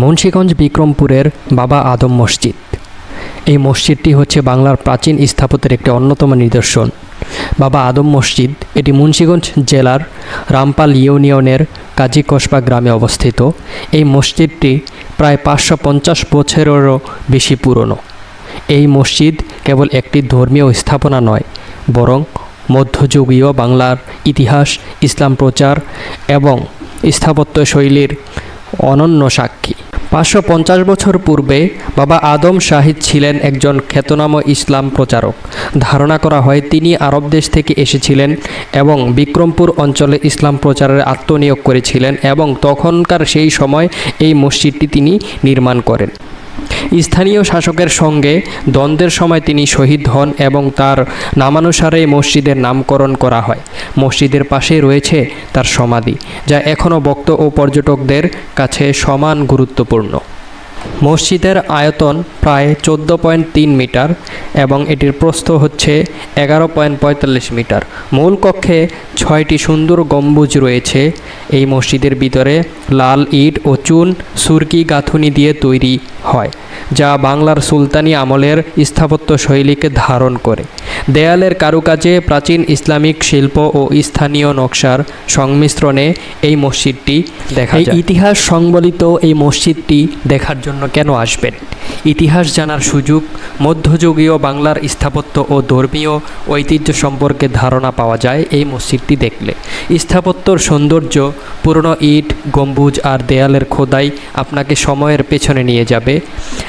মুন্সীগঞ্জ বিক্রমপুরের বাবা আদম মসজিদ। এই মসজিদটি হচ্ছে বাংলার প্রাচীন স্থাপত্যের একটি অন্যতম নিদর্শন। বাবা আদম মসজিদ এটি মুন্সীগঞ্জ জেলার রামপাল ইউনিয়নের কাজী কসবা গ্রামে অবস্থিত। এই মসজিদটি প্রায় পাঁচশো পঞ্চাশ বছরেরও বেশি পুরনো। এই মসজিদ কেবল একটি ধর্মীয় স্থাপনা নয়, বরং মধ্যযুগীয় বাংলার ইতিহাস, ইসলাম প্রচার এবং স্থাপত্য শৈলীর অনন্য সাক্ষী। পাঁচশো পঞ্চাশ বছর পূর্বে বাবা আদম শাহিদ ছিলেন একজন খ্যাতনাম ইসলাম প্রচারক। ধারণা করা হয় তিনি আরব দেশ থেকে এসেছিলেন এবং বিক্রমপুর অঞ্চলে ইসলাম প্রচারের আত্মনিয়োগ করেছিলেন এবং তখনকার সেই সময় এই মসজিদটি তিনি নির্মাণ করেন। স্থানীয় শাসকের সঙ্গে দ্বন্দ্বের সময় তিনি শহীদ হন এবং তার নামানুসারে মসজিদের নামকরণ করা হয়। মসজিদের পাশে রয়েছে তার সমাধি, যা এখনও ভক্ত ও পর্যটকদের কাছে সমান গুরুত্বপূর্ণ। মসজিদের আয়তন প্রায় চোদ্দ পয়েন্ট তিন মিটার এবং এটির প্রস্থ হচ্ছে এগারো পয়েন্ট পঁয়তাল্লিশ মিটার। মূল কক্ষে ছয়টি সুন্দর গম্বুজ রয়েছে। এই মসজিদের ভিতরে লাল ইট ও চুন, সুরকি, গাঁথুনি দিয়ে তৈরি হয়। যা বাংলার সুলতানি আমলের স্থাপত্য শৈলীকে ধারণ করে। দেয়ালের কারুকাজে প্রাচীন ইসলামিক শিল্প ও স্থানীয় নকশার সংমিশ্রণে এই মসজিদটি দেখা যায়। ইতিহাস সংবলিত এই মসজিদটি দেখার জন্য কেন আসবেন? ইতিহাস জানার সুযোগ মধ্যযুগীয় বাংলার স্থাপত্য ও ধর্মীয় ঐতিহ্য সম্পর্কে ধারণা পাওয়া যায় এই মসজিদটি দেখলে। স্থাপত্যর সৌন্দর্য পুরনো ইট গম্বুজ আর দেয়ালের খোদাই আপনাকে সময়ের পেছনে নিয়ে যাবে।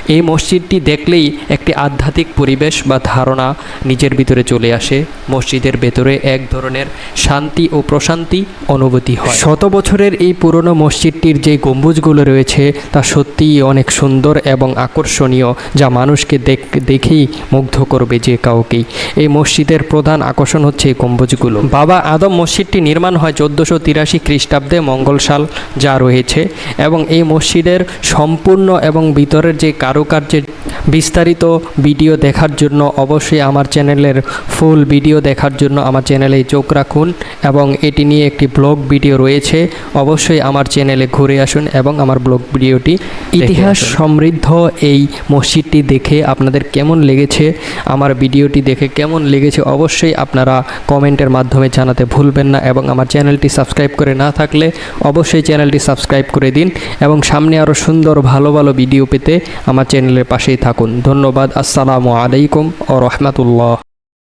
এই মসজিদটি দেখলেই একটি আধ্যাত্মিক পরিবেশ বা ধারণা নিজের ভিতরে চলে আসে। মসজিদের ভেতরে এক ধরনের শান্তি ও প্রশান্তি অনুভূতি হয়। শত বছরের এই পুরনো মসজিদটির যে গম্বুজগুলো রয়েছে, তা সত্যিই অনেক সুন্দর এবং আকর্ষণীয়, যা মানুষকে দেখ, দেখেই মুগ্ধ করবে যে কাউকেই। এই মসজিদের প্রধান আকর্ষণ হচ্ছে এই গম্বুজগুলো। বাবা আদম মসজিদটি নির্মাণ হয় চোদ্দোশো তিরাশি খ্রিস্টাব্দে মঙ্গলসাল যা রয়েছে এবং এই মসজিদের সম্পূর্ণ এবং ভিতরের যে কারুকার্যের বিস্তারিত ভিডিও দেখার জন্য অবশ্যই আমার চ্যানেলের ফুল ভিডিও দেখার জন্য আমার চ্যানেলে চোখ রাখুন এবং এটি নিয়ে একটি ব্লগ ভিডিও রয়েছে। অবশ্যই আমার চ্যানেলে ঘুরে আসুন এবং আমার ব্লগ ভিডিওটি ইতিহাস সমৃদ্ধ এই মসজিদটি দেখে আপনাদের কেমন লেগেছে? আমার ভিডিওটি দেখে কেমন লেগেছে? অবশ্যই আপনারা কমেন্টের মাধ্যমে জানাতে ভুলবেন না এবং আমার চ্যানেলটি সাবস্ক্রাইব করে না থাকলে অবশ্যই চ্যানেলটি সাবস্ক্রাইব করে দিন এবং সামনে আরও সুন্দর ভালো ভালো ভিডিও পেতে আমার চ্যানেলের পাশেই থাকুন। ধন্যবাদ। আসসালামু আলাইকুম ও রহমতুল্লাহ।